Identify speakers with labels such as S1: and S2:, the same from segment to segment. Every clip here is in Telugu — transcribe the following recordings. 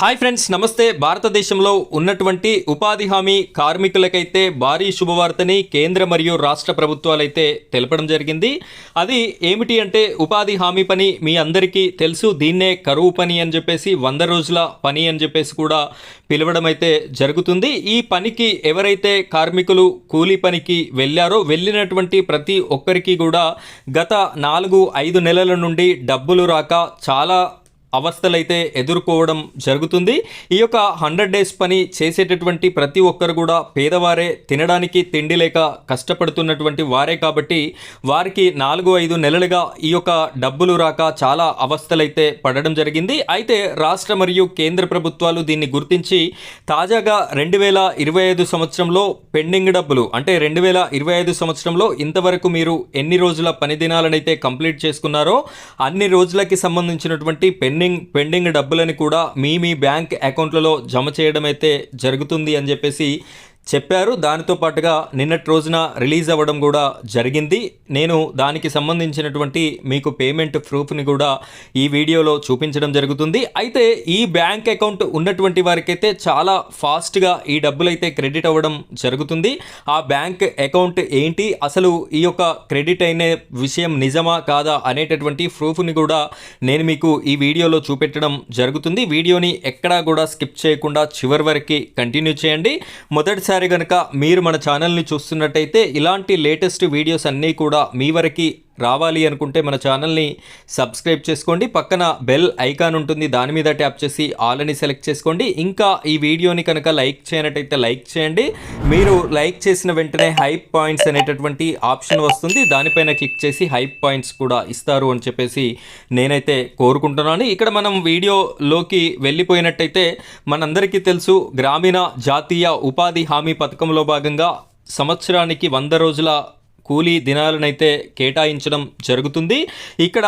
S1: హాయ్ ఫ్రెండ్స్ నమస్తే. భారతదేశంలో ఉన్నటువంటి ఉపాధి హామీ కార్మికులకైతే భారీ శుభవార్తని కేంద్ర మరియు రాష్ట్ర ప్రభుత్వాలైతే తెలపడం జరిగింది. అది ఏమిటి అంటే ఉపాధి హామీ పని మీ అందరికీ తెలుసు. దీన్నే కరువు పని అని చెప్పేసి వంద రోజుల పని అని చెప్పేసి కూడా పిలవడం అయితే జరుగుతుంది. ఈ పనికి ఎవరైతే కార్మికులు కూలీ పనికి వెళ్ళారో వెళ్ళినటువంటి ప్రతి ఒక్కరికి కూడా గత నాలుగు ఐదు నెలల నుండి డబ్బులు రాక చాలా అవస్థలైతే ఎదుర్కోవడం జరుగుతుంది. ఈ యొక్క హండ్రెడ్ డేస్ పని చేసేటటువంటి ప్రతి ఒక్కరు కూడా పేదవారే తినడానికి తిండి లేక కష్టపడుతున్నటువంటి వారే కాబట్టి వారికి నాలుగు ఐదు నెలలుగా ఈ యొక్క డబ్బులు రాక చాలా అవస్థలైతే పడడం జరిగింది. అయితే రాష్ట్ర మరియు కేంద్ర ప్రభుత్వాలు దీన్ని గుర్తించి తాజాగా రెండు వేల ఇరవై ఐదు సంవత్సరంలో పెండింగ్ డబ్బులు అంటే రెండు వేల ఇరవై ఐదు సంవత్సరంలో ఇంతవరకు మీరు ఎన్ని రోజుల పని దినాలనైతే కంప్లీట్ చేసుకున్నారో అన్ని రోజులకి సంబంధించినటువంటి పెండింగ్ పెండింగ్ పెండింగ్ డబ్బులని కూడా మీ మీ బ్యాంక్ అకౌంట్లలో జమ చేయడం అయితే జరుగుతుంది అని చెప్పేసి చెప్పారు. దానితో పాటుగా నిన్నటి రోజున రిలీజ్ అవ్వడం కూడా జరిగింది. నేను దానికి సంబంధించినటువంటి మీకు పేమెంట్ ప్రూఫ్ని కూడా ఈ వీడియోలో చూపించడం జరుగుతుంది. అయితే ఈ బ్యాంక్ అకౌంట్ ఉన్నటువంటి వారికైతే చాలా ఫాస్ట్గా ఈ డబ్బులు అయితే క్రెడిట్ అవ్వడం జరుగుతుంది. ఆ బ్యాంక్ అకౌంట్ ఏంటి? అసలు ఈ యొక్క క్రెడిట్ అయిన విషయం నిజమా కాదా అనేటటువంటి ప్రూఫ్ని కూడా నేను మీకు ఈ వీడియోలో చూపెట్టడం జరుగుతుంది. వీడియోని ఎక్కడా కూడా స్కిప్ చేయకుండా చివరి వరకు కంటిన్యూ చేయండి. మొదటిసారి కనుక మీరు మన ఛానల్ని చూస్తున్నట్టయితే ఇలాంటి లేటెస్ట్ వీడియోస్ అన్నీ కూడా మీ వరకు రావాలి అనుకుంటే మన ఛానల్ని సబ్స్క్రైబ్ చేసుకోండి. పక్కన బెల్ ఐకాన్ ఉంటుంది దాని మీద ట్యాప్ చేసి ఆల్ అని సెలెక్ట్ చేసుకోండి. ఇంకా ఈ వీడియోని కనుక లైక్ చేయనట్టయితే లైక్ చేయండి. మీరు లైక్ చేసిన వెంటనే హైప్ పాయింట్స్ అనేటటువంటి ఆప్షన్ వస్తుంది. దానిపైన క్లిక్ చేసి హైప్ పాయింట్స్ కూడా ఇస్తారు అని చెప్పేసి నేనైతే కోరుకుంటున్నాను. ఇక్కడ మనం వీడియోలోకి వెళ్ళిపోయినట్టయితే మనందరికీ తెలుసు గ్రామీణ జాతీయ ఉపాధి హామీ పథకంలో భాగంగా సంవత్సరానికి వంద రోజుల కూలీ దినాలనైతే కేటాయించడం జరుగుతుంది. ఇక్కడ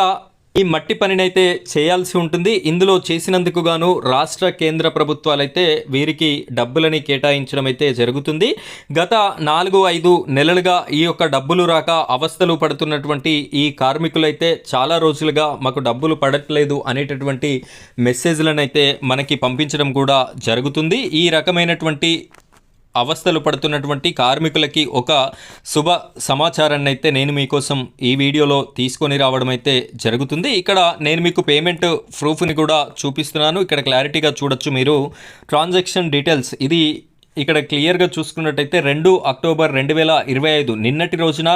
S1: ఈ మట్టి పనినైతే చేయాల్సి ఉంటుంది. ఇందులో చేసినందుకు గాను రాష్ట్ర కేంద్ర ప్రభుత్వాలైతే వీరికి డబ్బులని కేటాయించడం అయితే జరుగుతుంది. గత నాలుగు ఐదు నెలలుగా ఈ యొక్క డబ్బులు రాక అవస్థలు పడుతున్నటువంటి ఈ కార్మికులైతే చాలా రోజులుగా మాకు డబ్బులు పడట్లేదు అనేటటువంటి మెసేజ్లను అయితే మనకి పంపించడం కూడా జరుగుతుంది. ఈ రకమైనటువంటి అవస్థలు పడుతున్నటువంటి కార్మికులకి ఒక శుభ సమాచారాన్ని అయితే నేను మీకోసం ఈ వీడియోలో తీసుకొని రావడం అయితే జరుగుతుంది. ఇక్కడ నేను మీకు పేమెంట్ ప్రూఫ్ని కూడా చూపిస్తున్నాను. ఇక్కడ క్లారిటీగా చూడొచ్చు మీరు. ట్రాన్సాక్షన్ డీటెయిల్స్ ఇది ఇక్కడ క్లియర్గా చూసుకున్నట్టయితే రెండు అక్టోబర్ రెండు వేల ఇరవై ఐదు నిన్నటి రోజున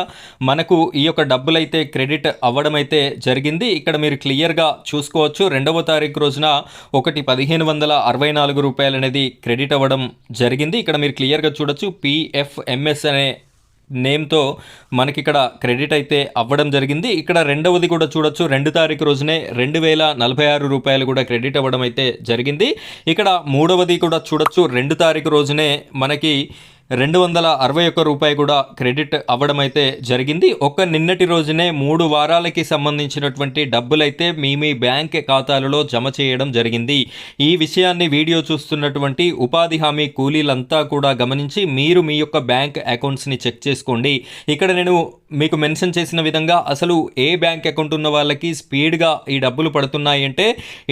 S1: మనకు ఈ యొక్క డబ్బులైతే క్రెడిట్ అవ్వడం అయితే జరిగింది. ఇక్కడ మీరు క్లియర్గా చూసుకోవచ్చు. రెండవ తారీఖు రోజున ఒకటి పదిహేను వందల అరవై నాలుగు రూపాయలు అనేది క్రెడిట్ అవ్వడం జరిగింది. ఇక్కడ మీరు క్లియర్గా చూడొచ్చు. పిఎఫ్ఎంఎస్ అనే నేమ్తో మనకి ఇక్కడ క్రెడిట్ అయితే అవ్వడం జరిగింది. ఇక్కడ రెండవది కూడా చూడొచ్చు. రెండు తారీఖు రోజునే రెండు వేల నలభై ఆరు రూపాయలు కూడా క్రెడిట్ అవ్వడం అయితే జరిగింది. ఇక్కడ మూడవది కూడా చూడొచ్చు. రెండు తారీఖు రోజునే మనకి రెండు వందల అరవై ఒక్క రూపాయి కూడా క్రెడిట్ అవ్వడం అయితే జరిగింది. ఒక్క నిన్నటి రోజునే మూడు వారాలకి సంబంధించినటువంటి డబ్బులైతే మీ మీ బ్యాంక్ ఖాతాలలో జమ చేయడం జరిగింది. ఈ విషయాన్ని వీడియో చూస్తున్నటువంటి ఉపాధి హామీ కూలీలంతా కూడా గమనించి మీరు మీ యొక్క బ్యాంక్ అకౌంట్స్ని చెక్ చేసుకోండి. ఇక్కడ నేను మీకు మెన్షన్ చేసిన విధంగా అసలు ఏ బ్యాంక్ అకౌంట్ ఉన్న వాళ్ళకి స్పీడ్గా ఈ డబ్బులు పడుతున్నాయి అంటే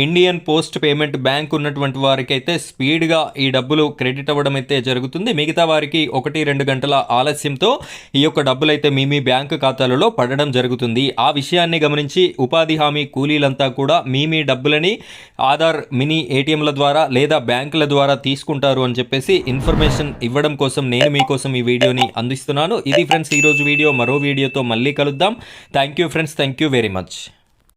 S1: ఇండియన్ పోస్ట్ పేమెంట్ బ్యాంక్ ఉన్నటువంటి వారికి అయితే స్పీడ్గా ఈ డబ్బులు క్రెడిట్ అవ్వడం అయితే జరుగుతుంది. మిగతా వారికి ఒకటి రెండు గంటల ఆలస్యంతో ఈ యొక్క డబ్బులు అయితే మీ మీ బ్యాంకు ఖాతాలలో పడడం జరుగుతుంది. ఆ విషయాన్ని గమనించి ఉపాధి హామీ కూలీలంతా కూడా మీ మీ డబ్బులని ఆధార్ మినీ ఏటీఎంల ద్వారా లేదా బ్యాంకుల ద్వారా తీసుకుంటారు అని చెప్పేసి ఇన్ఫర్మేషన్ ఇవ్వడం కోసం నేను మీకోసం ఈ వీడియోని అందిస్తున్నాను. ఇది ఫ్రెండ్స్ ఈరోజు వీడియో. మరో వీడియోతో మళ్ళీ కలుద్దాం. Thank you friends. Thank you very much.